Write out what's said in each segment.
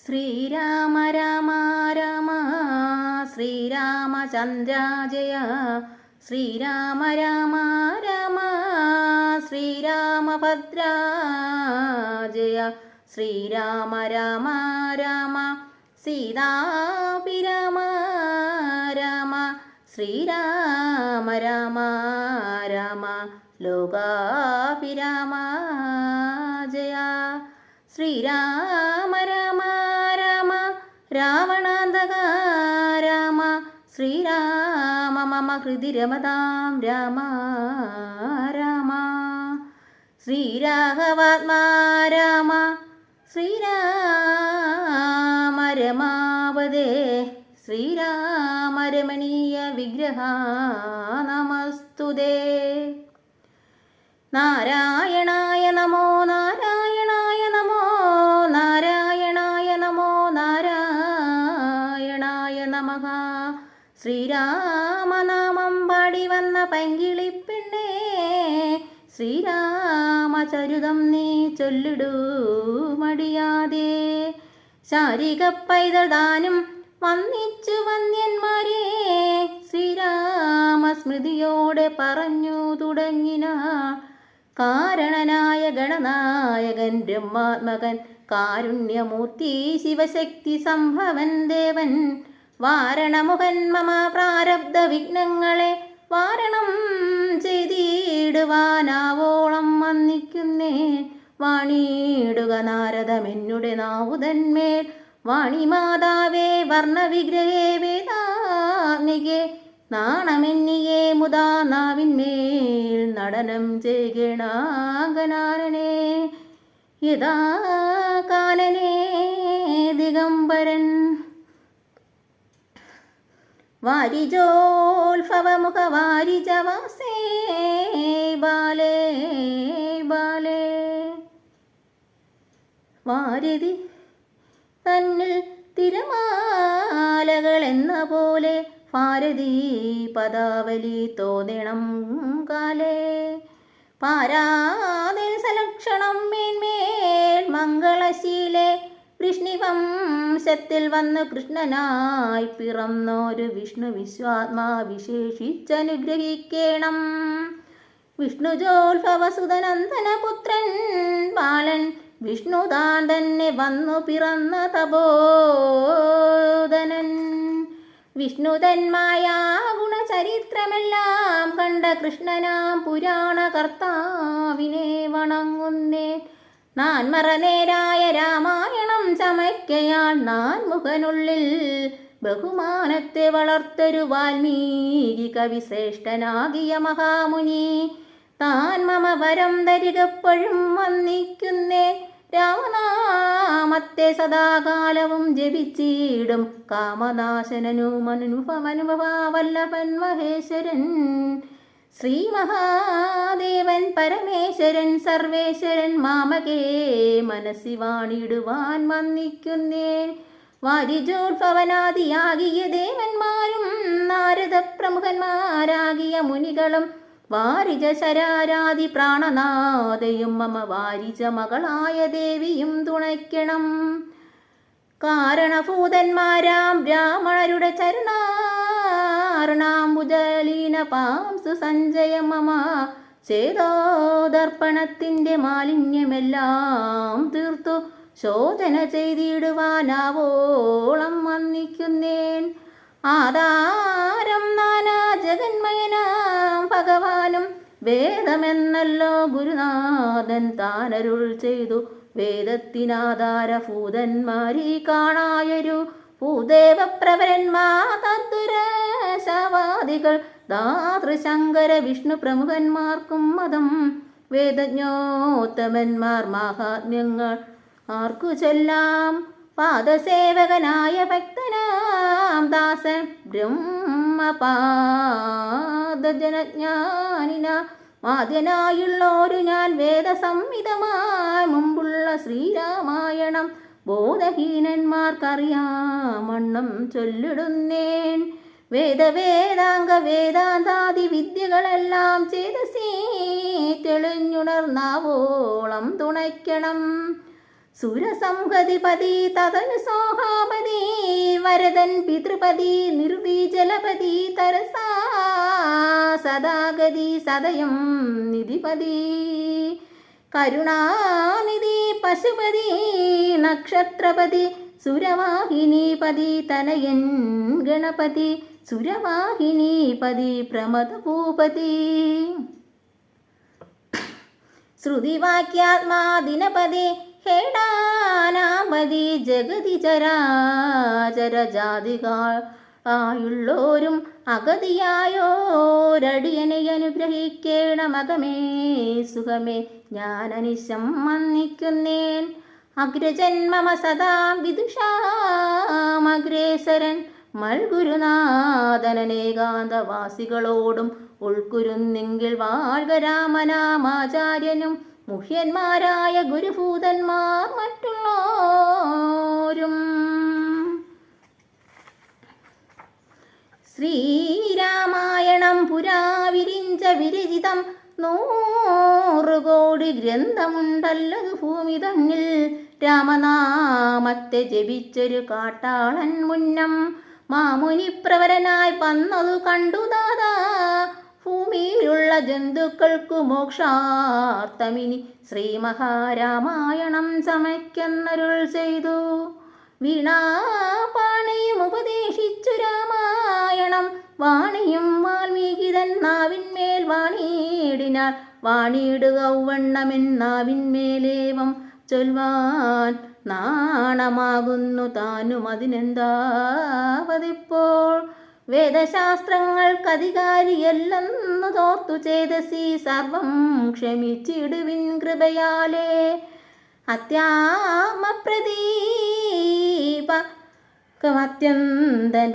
ശ്രീരാമ രാമ രാമ ശ്രീരാമചന്ദ്ര ജയ ശ്രീരാമ രാമ രാമ ശ്രീരാമഭദ്ര ജയ ശ്രീരാമ രാമ രാമ സീതാഭിരാമ രാമ ശ്രീരാമ രാമ രാമ ലോകാഭിരാമ ജയ ശ്രീരാമ രാമ രാമ രാവണാന്തക രാമ ശ്രീരാമ മമ ഹൃദി രമതാം രാമ രാമ. ശ്രീരാഘവാത്മാ രാമ ശ്രീരാമ രമാവതേ ശ്രീരാമ രമണീയ വിഗ്രഹ നമസ്തുതേ. നാരായണായ നമോ നാരായണായ നമഃ. ശ്രീരാമനാമം പാടി വന്ന പങ്കിളിപ്പിണ്ണേ ശ്രീരാമചരിതം നീ ചൊല്ലിടൂ മടിയാതെ. ശാരിക പൈതൽ ദാനം വന്നിച്ചു വന്യന്മാരെ ശ്രീരാമസ്മൃതിയോടെ പറഞ്ഞു തുടങ്ങിന. കാരണനായ ഗണനായകൻ ബ്രഹ്മാത്മകൻ കാരുണ്യമൂർത്തി ശിവശക്തി സംഭവൻ ദേവൻ വാരണമുഖൻ മമ പ്രാരബ്ധ വിഘ്നങ്ങളെ വാരണം ചെയ്തിടുവാനാവോളം വന്നിക്കുന്നേ. വാണിയിടുക നാരദമെന്നുടെ നാവുതന്മേൽ. വാണിമാതാവേ വർണവിഗ്രഹേ വേദാത്മികേ നാണമെന്നിയേ മുതാ നാവിന്മേൽ നടനം ചെയ്യണാകനാരനെ യഥാ കാനനേ ദിഗംബരൻ വാരിജോത്ഭവമുഖ വാരിജവാസേ ബാലേ ബാലേ. വാരിതി തന്നിൽ തിരമാലകൾ എന്ന പോലെ ഭാരതി പദാവലി തോന്നണം കാലേ. പാരാതിൽ സലക്ഷണം മേന്മേൽ മംഗളശീലെ വൃഷ്ണിവംശത്തിൽ വന്ന് കൃഷ്ണനായി പിറന്നൊരു വിഷ്ണു വിശ്വാത്മാ വിശേഷിച്ചനുഗ്രഹിക്കണം. പുത്രൻ ബാലൻ വിഷ്ണു താൻ തന്നെ വന്നു പിറന്ന തപോധനൻ. വിഷ്ണുതന്മായ ഗുണചരിത്രമെല്ലാം കണ്ട കൃഷ്ണനാം പുരാണ കർത്താവിനെ വണങ്ങുന്നേ നാൻമറനേരായ രാമായണം ചമയ്ക്കയാൾ നാൻ മുഖനുള്ളിൽ ബഹുമാനത്തെ വളർത്തൊരു വാൽമീകി കവിശ്രേഷ്ഠനാകിയ മഹാമുനി. താൻ മമ വരം തരികപ്പോഴും വന്നിക്കുന്നേ രാമനാമത്തെ സദാകാലവും ജപിച്ചിടും. കാമനാശനനുമനുഭവനുഭവല്ലഭൻ മഹേശ്വരൻ ശ്രീ മഹാദേവൻ പരമേശ്വരൻ സർവേശ്വരൻ മാമകേ മനസ്സി വാണിടുവാൻ വന്നിക്കുന്നേ വാരിജോത്ഭവനാദിയാകിയ ദേവന്മാരും നാരദ പ്രമുഖന്മാരാകിയ മുനികളും വാരിജ ശരാരാതി പ്രാണനാഥയും മമ വാരിജ മകളായ ദേവിയും തുണയ്ക്കണം. കാരണഭൂതന്മാരാം ബ്രാഹ്മണരുടെ ചരണാർണാംബുജലീന പാംസു സഞ്ജയ മമ. ചേതോദർപ്പണത്തിന്റെ മാലിന്യമെല്ലാം തീർത്തു. ശോധന ചെയ്തിടുവാനാവോളം വന്നിക്കുന്നേൻ. ആധാരം നാനാ ജഗന്മയനാം ഭഗവാനും വേദമെന്നല്ലോ ഗുരുനാഥൻ താനരുൾ ചെയ്തു. വേദത്തിനാധാര ഭൂതന്മാരി കാണായൊരു ഭൂദേവപ്രവരന്മാതുരശവാദികൾ ദാതൃശങ്കര വിഷ്ണു പ്രമുഖന്മാർക്കും മതം. വേദജ്ഞോത്തമന്മാർ മഹാത്മ്യങ്ങൾ ആർക്കു ചൊല്ലാം? പാദസേവകനായ ഭക്തനാം ദാസൻ ബ്രഹ്മപാദജനജ്ഞാനിന. ആദ്യനായുള്ളോരു ഞാൻ വേദസംഹിതമായി മുമ്പുള്ള ശ്രീരാമായണം ബോധഹീനന്മാർക്കറിയാമണ്ണം ചൊല്ലിടുന്നേൻ. വേദവേദാംഗ വേദാന്താദി വിദ്യകളെല്ലാം ചെയ്ത സീ തെളിഞ്ഞുണർന്നാവോളം തുണയ്ക്കണം. സുരസംഹതിപതി തതനു സോഹാപതി വരദൻ പിതൃപതി നിർവീജലപതി തരസാ സദാഗതി സദയം നിധിപതി. കരുണാനിധി പശുപതി നക്ഷത്രപതി സുരവാഹിനീപതി തനയൻ ഗണപതി സുരവാഹിനീപതി പ്രമദഭൂപതി. ശ്രുതിവാക്യാത്മാ ദിനപതി ഹേടാനാമതി ജഗതി ചരാചര ജാതികൾ ആയുള്ളോരും അഗതിയായോരടിയനെ അനുഗ്രഹിക്കണമകമേ സുഖമേ ഞാൻ അനിശം വന്നിക്കുന്നേൻ അഗ്രജന്മമ സദാ വിദുഷാമഗ്രേസരൻ. മൽഗുരുനാഥനേകാന്തവാസികളോടും ഉൾക്കുരുന്നെങ്കിൽ വാഴ്ക രാമനാമാചാര്യനും മുഹ്യന്മാരായ ഗുരുഭൂതന്മാർ മറ്റുള്ളോരും. ശ്രീരാമായണം പുരാവിരിഞ്ച വിരചിതം. നൂറുകോടി ഗ്രന്ഥമുണ്ടല്ലതു ഭൂമി തന്നിൽ. രാമനാമത്തെ ജപിച്ചൊരു കാട്ടാളൻ മുന്നം. മാമുനിപ്രവരനായി വന്നതു കണ്ടു ദാദാ. ഭൂമിയിലുള്ള ജന്തുക്കൾക്കു മോക്ഷാർത്ഥമിനി ശ്രീ മഹാരാമായണം സമയ്ക്കെന്നരുൾ ചെയ്തു. വീണാപാണിയും ഉപദേശിച്ചു രാമായണം. വാണിയും വാൽമീകിതൻ നാവിന്മേൽ വാണിയിടിനാൾ. വാണിയിടുക ഔവണ്ണമെൻ നാവിന്മേലേവം ചൊൽവാൻ നാണമാകുന്നു താനും അതിനെന്താവതിപ്പോൾ. വേദശാസ്ത്രങ്ങൾക്കധികാരിയല്ലെന്നു തോർത്തു ചേതസി സർവം ക്ഷമിച്ചിടുവിൻ കൃപയാലേ. അത്യാമപ്രദീപ.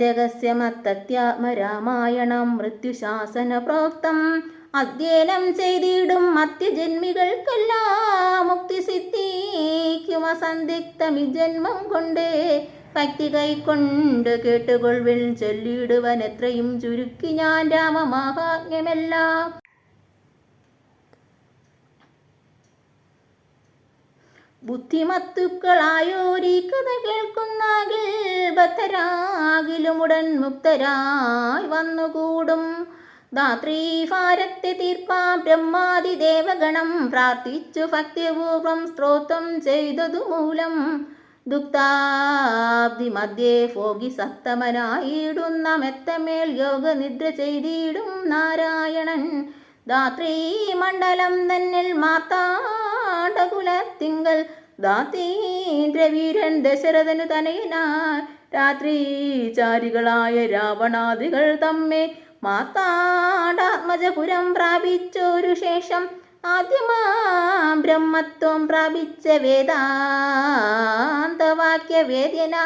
രഹസ്യമത്തത്യാത്മരാമായണം മൃത്യുശാസന പ്രോക്തം അധ്യയനം ചെയ്തിടും. മത്യജന്മികൾക്കെല്ലാം മുക്തി സിദ്ധിക്കും അസന്ദിഗ്ധം ഈ ജന്മം കൊണ്ടേ ഭക്തി കൈക്കൊണ്ട് കേട്ടുകൊള്ളിൽ ചൊല്ലിയിടുവൻ എത്രയും ചുരുക്കി ഞാൻ രാമമാഹാത്മ്യമെല്ലാം ബുദ്ധിമത്തുക്കളായോരീ കഥ കേൾക്കുന്നാകിൽ ബദ്ധരാകിലും ഉടൻ മുക്തരായി വന്നുകൂടും. ധാത്രീഭാരത്തെ തീർപ്പാ ബ്രഹ്മാതി ദേവഗണം പ്രാർത്ഥിച്ചു ഭക്തിപൂർവം സ്ത്രോത്രം ചെയ്തതു മൂലം ദുഃഖാബ്ദി മധ്യേ ഫോഗി സത്തമനായിടുന്ന മെത്തമേൽ യോഗനിദ്ര ചെയ്തിടും നാരായണൻ. ധാത്രീ മണ്ഡലം തന്നിൽ മാർത്താണ്ഡകുലത്തിങ്കൽ ദാതീന്ദ്രവീരൻ ദശരഥനു രാത്രി ചാരികളായ രാവണാദികൾ തമ്മെ മാത്താടാത്മജപുരം പ്രാപിച്ചൊരു ശേഷം ആദ്യമാം ബ്രഹ്മത്വം പ്രാപിച്ച വേദാന്തവാക്യ വേദ്യന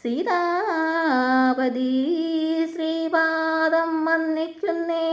സീതാപതി ശ്രീപാദം വന്നിക്കുന്നേ